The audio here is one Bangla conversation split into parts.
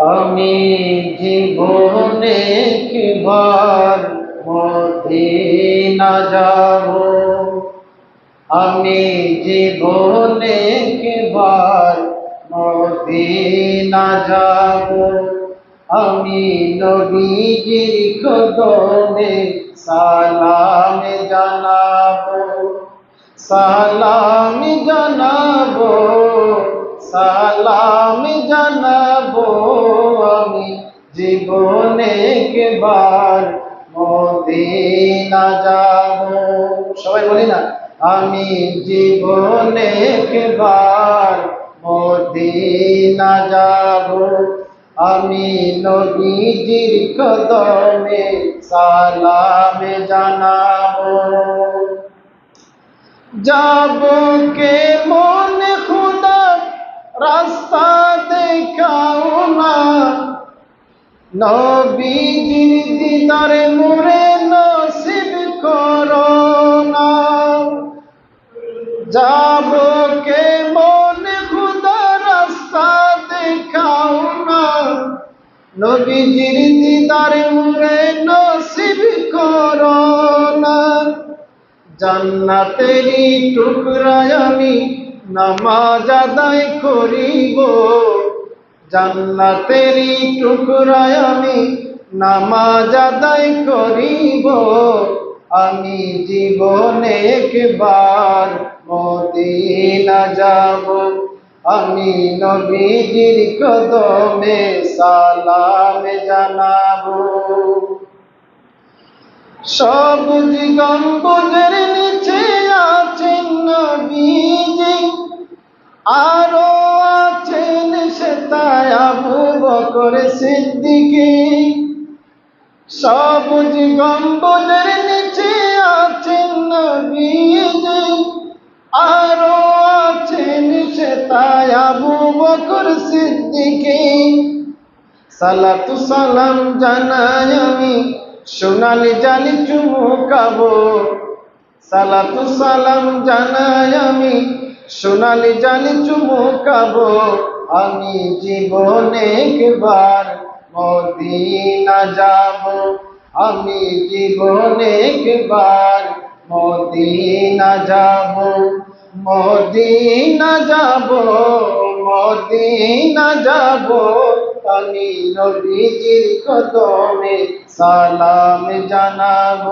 আমি জীবনে কিবার মদিনা যাব। আমি জীবনে কিবার মদিনা যাব। আমি নবীজির কদমে সালাম জানাব। সালাম জানাব সালাম জানাব। জীবনে মদিনা যাব। সবাই বলি না, আমি জীবনে একবার মদিনা যাব। আমি নবীজির কদমে সালাম জানাব। যাব কে মনে খুদা রাস্তা দেখাও নবীজির দিদারে মুরে নসিব করো না। যাব কে মনে খুদা রাস্তা দেখাও না। নবীজির দিদারে মুরে নসিব করো না। জান্নাতেরই টুকরায় আমি নামাজ আদায় করিব। জান্নাতেরই টুকরায় আমি নামাজ আদায় করিব। আমি জীবনে একবার মদিনা যাব। আমি নবীজির কদমে সালাম জানাব। সবুজ গম্বুজের নিচে আছেন নবীজি। আরও আবু বকর সিদ্দিকি। সবুজ গম্বুজের নিচে আছেন আরও আছেন সে তাই আবু বকর সিদ্দিকি। সালাতু সালাম জানাই আমি, সোনালি জালি চুমুকাবো সালাতু সালাম জানাই আমি, সোনালি জালি চুমুকাবো আমি জীবনে একবার মদিনা যাব। আমি জীবনে একবার মদিনা যাব। মদিনা যাব মদিনা যাব। আমি নবীজির কদমে সালাম জানাব।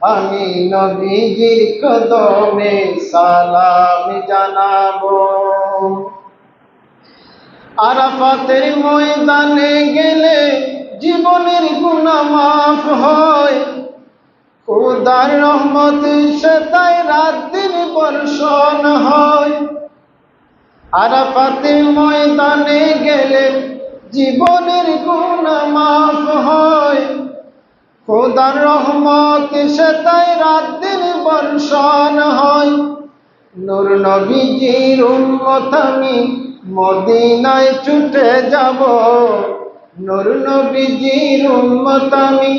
আমি নবীজির কদমে সালাম জানাব। আরাফাতের ময়দানে গেলে জীবনের গুণা মাফ হয়। খুদার রহমত সে তাই রাত দিন বর্ষণ হয়। আরাফাতের ময়দানে গেলে জীবনের গুণা মাফ হয়। খোদার রহমত সে তাই রাত দিন বর্ষণ হয়। নূর নবীজির উম্মত আমি মদিনায় ছুটে যাব। নূর নবীজির উম্মত আমি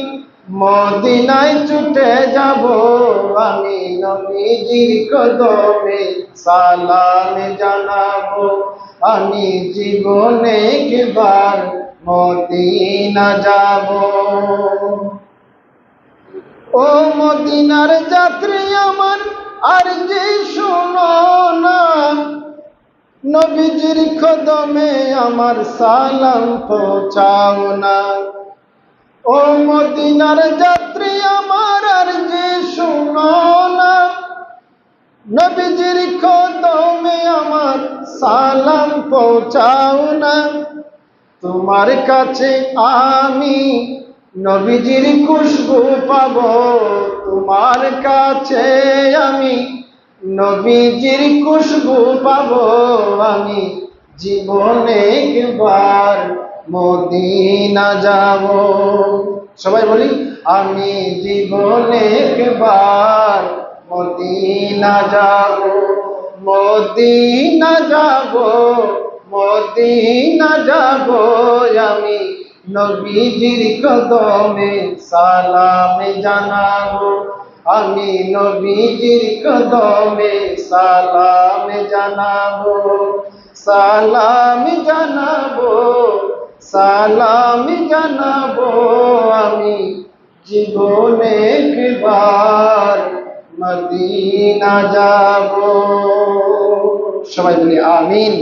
মদিনায় ছুটে যাব। আমি নবীজির কদমে সালাম জানাব। আমি জীবনে একবার মদিনা যাব। ও মদিনার যাত্রী আমার আর যে শোনো নবীজির কদমে আমার সালাম পৌঁছাও না। ও মদিনার যাত্রী, আমার আর যে শোনো না। নবীজির কদমে আমার সালাম পৌঁছাও না। তোমার কাছে আমি নবীজির খুশবু পাব, তোমার কাছে আমি নবীজির খুশবু পাব আমি জীবনে একবার, মদিনা যাব। সবাই বলি, আমি জীবনে একবার মদিনা যাব মদিনা যাব মদিনা যাব। আমি নবীজির কদমে সালাম জানাব। আমি নবীজির কদমে সালাম জানাব সালাম জানাব সালাম জানাব। আমি জীবনে একবার মদিনা যাব। সবাই বলি আমিন।